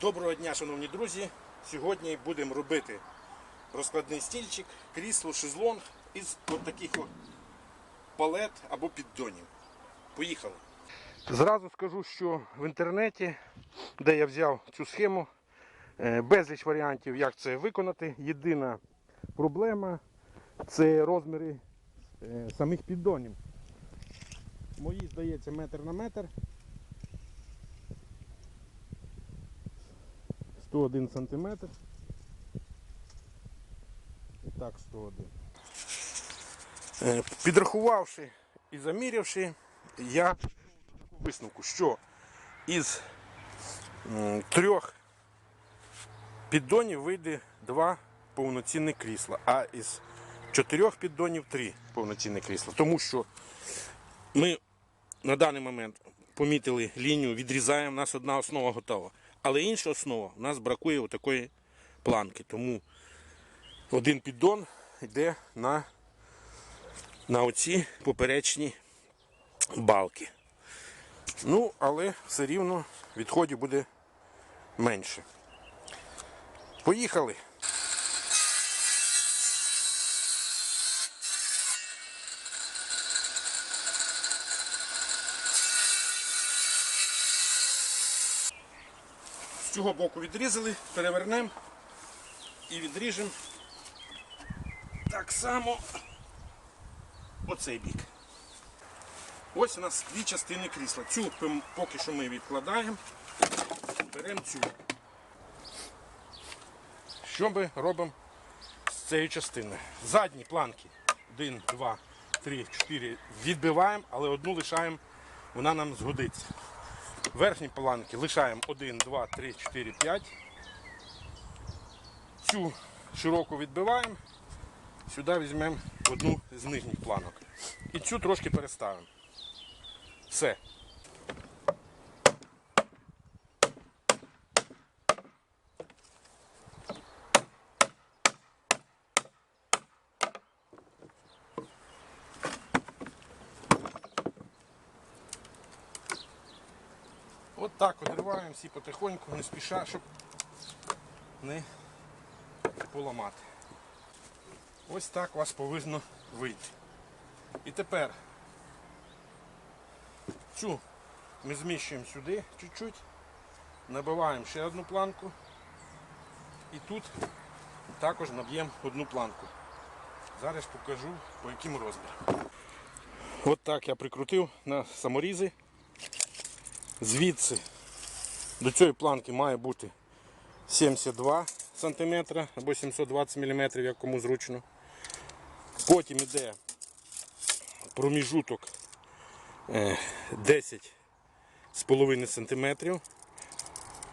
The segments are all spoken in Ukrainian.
Доброго дня, шановні друзі. Сьогодні будемо робити розкладний стільчик, крісло, шезлонг із от таких от палет або піддонів. Поїхали. Зразу скажу, що в інтернеті, де я взяв цю схему, е, безліч варіантів, як це виконати. Єдина проблема це розміри е, самих піддонів. Мої, здається, метр на метр. 101 сантиметр. І так 101. Е, Підрахувавши і замірявши, я висновку, що із трьох піддонів вийде два повноцінні крісла, а із чотирьох піддонів три повноцінні крісла. Тому що ми на даний момент помітили лінію, відрізаємо, у нас одна основа готова. Але інша основа, у нас бракує отакої планки. Тому один піддон йде на, на оці поперечні балки. Ну, але все рівно відходів буде менше. Поїхали. З цього боку відрізали, перевернемо і відріжемо так само оцей бік. Ось у нас дві частини крісла. Цю поки що ми відкладаємо, беремо цю. Що ми робимо з цією частиною? Задні планки. Один, два, три, чотири відбиваємо, але одну лишаємо, вона нам згодиться. Верхні планки лишаємо 1, 2, 3, 4, 5. Цю широку відбиваємо. Сюди візьмемо одну з нижніх планок. І цю трошки переставимо. Все. От так одриваємо всі потихоньку, не спіша, щоб не поламати. Ось так у вас повинно вийти. І тепер цю ми зміщуємо сюди чуть-чуть, набиваємо ще одну планку і тут також наб'ємо одну планку. Зараз покажу по яким розмірам. От так я прикрутив на саморізи. Звідси до цієї планки має бути 72 см або 720 мм, як кому зручно. Потім йде проміжуток е, 10 з половиною см,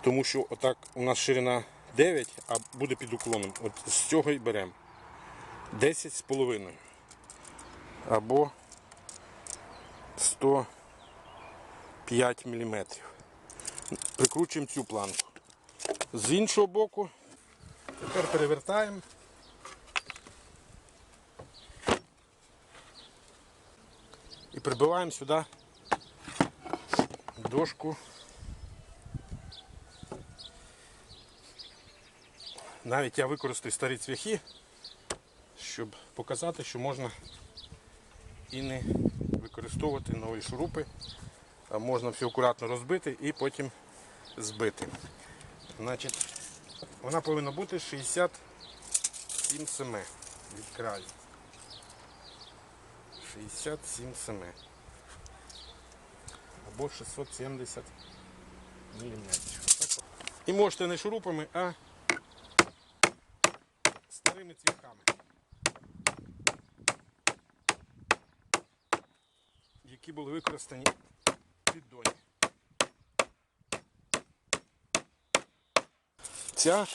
тому що отак у нас ширина 9, а буде під уклоном. От з цього і беремо 10 з половиною або 105 мм. Прикручуємо цю планку. З іншого боку тепер перевертаємо. І прибиваємо сюди дошку. Навіть я використаю старі цвяхи, щоб показати, що можна і не використовувати нові шурупи, можна все акуратно розбити і потім збити. Значить, вона повинна бути 67 см від краю. 67 см. Або 670 мм. І можете не шурупами, а старими цвяхами. Які були використані під доні. Ця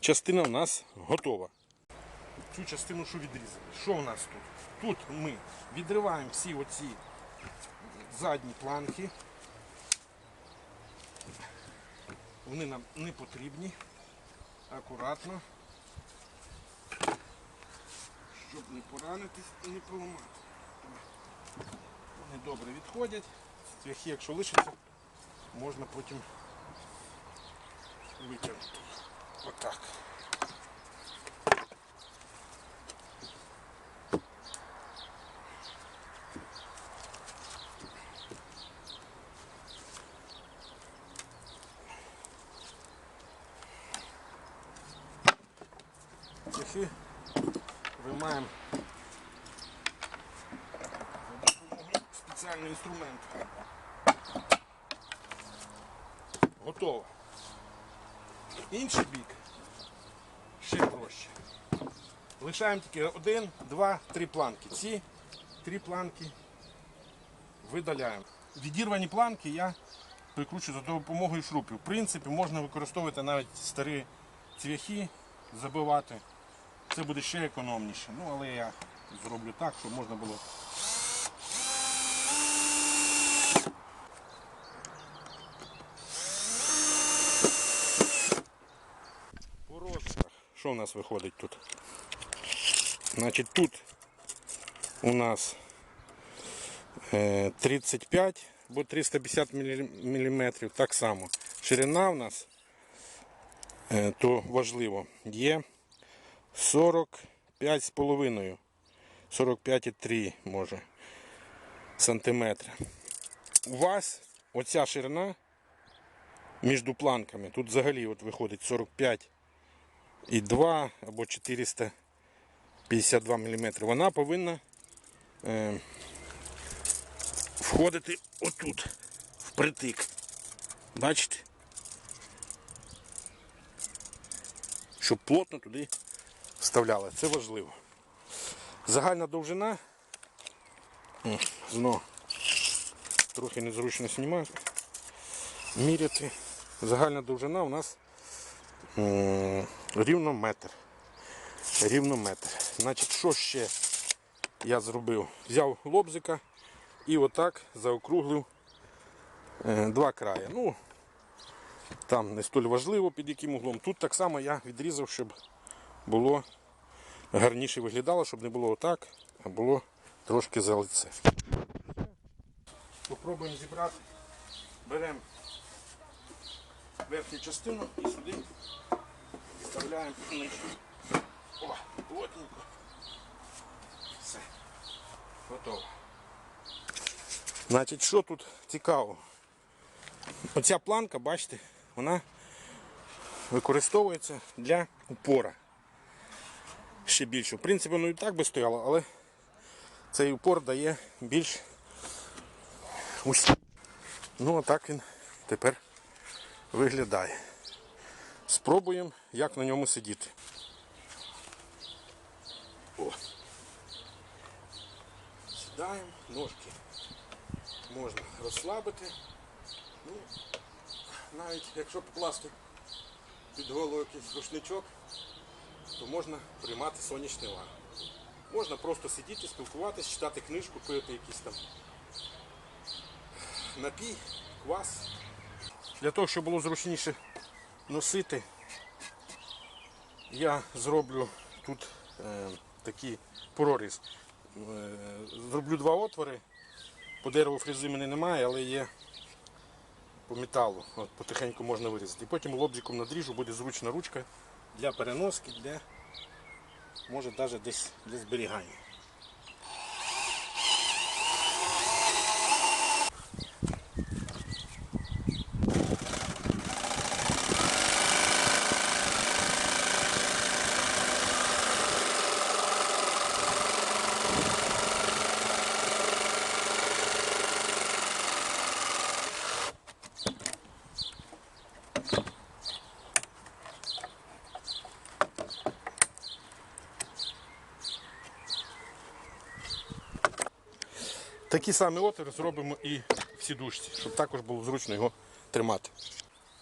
частина в нас готова. Цю частину що відрізали? Що в нас тут? Тут ми відриваємо всі оці задні планки. Вони нам не потрібні. Акуратно. Щоб не поранитись і не поламати. Вони добре відходять. Цвяхи, якщо лишаться, можна потім витягнути. Отак. Цехи виймаємо за допомогою спеціального інструменту. Готово. Інший бік ще проще. Лишаємо тільки один, два, три планки. Ці три планки видаляємо. Відірвані планки я прикручую за допомогою шрупів. В принципі, можна використовувати навіть старі цвяхи, забивати. Це буде ще економніше. Ну, але я зроблю так, щоб можна було. По розмірах. Що в нас виходить тут? Значить, тут у нас е, 35 або 350 мм. Так само. Ширина у нас, е, то важливо, є 45,5, 45,3 може сантиметри. У вас оця ширина між планками, тут взагалі от виходить 45 і 2 або 452 мм. Вона повинна е, входити отут, впритик. Бачите? Щоб плотно туди вставляли. Це важливо. Загальна довжина. Знову трохи незручно знімати. Міряти. Загальна довжина у нас рівно метр. Рівно метр. Значить, що ще я зробив? Взяв лобзика і отак заокруглив е, два краї. Ну, там не столь важливо під яким углом. Тут так само я відрізав, щоб було гарніше виглядало, щоб не було отак, а було трошки за лице. Попробуємо зібрати. Беремо верхню частину і сюди вставляємо нижню. О, плотненько. Все. Готово. Значить, що тут цікаво? Оця планка, бачите, вона використовується для упора. Ще більше. В принципі, воно і так би стояло, але цей упор дає більш ось. Ну, а так він тепер виглядає. Спробуємо, як на ньому сидіти. О. Сідаємо, ножки можна розслабити. Ну, навіть якщо покласти під голову якийсь рушничок, то можна приймати сонячний лан. Можна просто сидіти, спілкуватися, читати книжку, пити якийсь там напій, квас. Для того, щоб було зручніше носити, я зроблю тут е, такий проріз. Е, зроблю два отвори. По дереву фрези в мене немає, але є по металу. От, потихеньку можна вирізати. І потім лобзиком надріжу, буде зручна ручка для переноски, для може навіть десь для зберігання. Такі самий отвір зробимо і в сідушці, щоб також було зручно його тримати.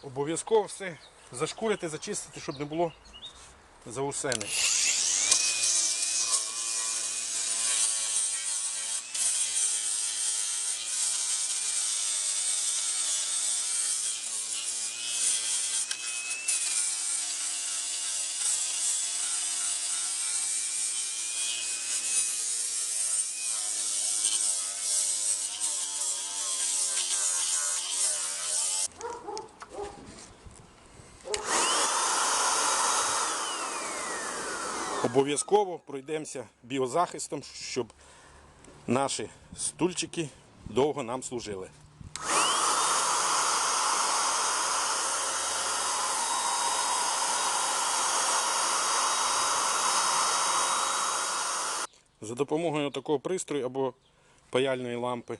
Обов'язково все зашкурити, зачистити, щоб не було заусени. Обов'язково пройдемося біозахистом, щоб наші стульчики довго нам служили. За допомогою такого пристрою або паяльної лампи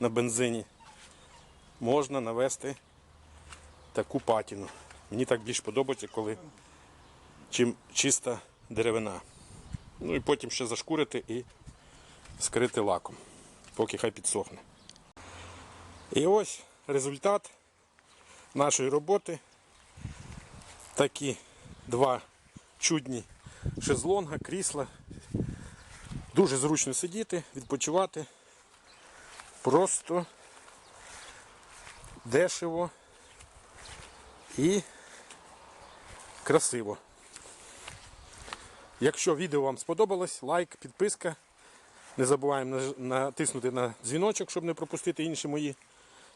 на бензині можна навести таку патіну. Мені так більш подобається, коли чим чиста деревина. Ну і потім ще зашкурити і скрити лаком, поки хай підсохне. І ось результат нашої роботи. Такі два чудні шезлонга, крісла. Дуже зручно сидіти, відпочивати. Просто дешево і красиво. Якщо відео вам сподобалось, лайк, підписка. Не забуваємо натиснути на дзвіночок, щоб не пропустити інші мої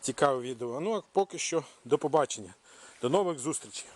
цікаві відео. Ну а поки що до побачення. До нових зустрічей.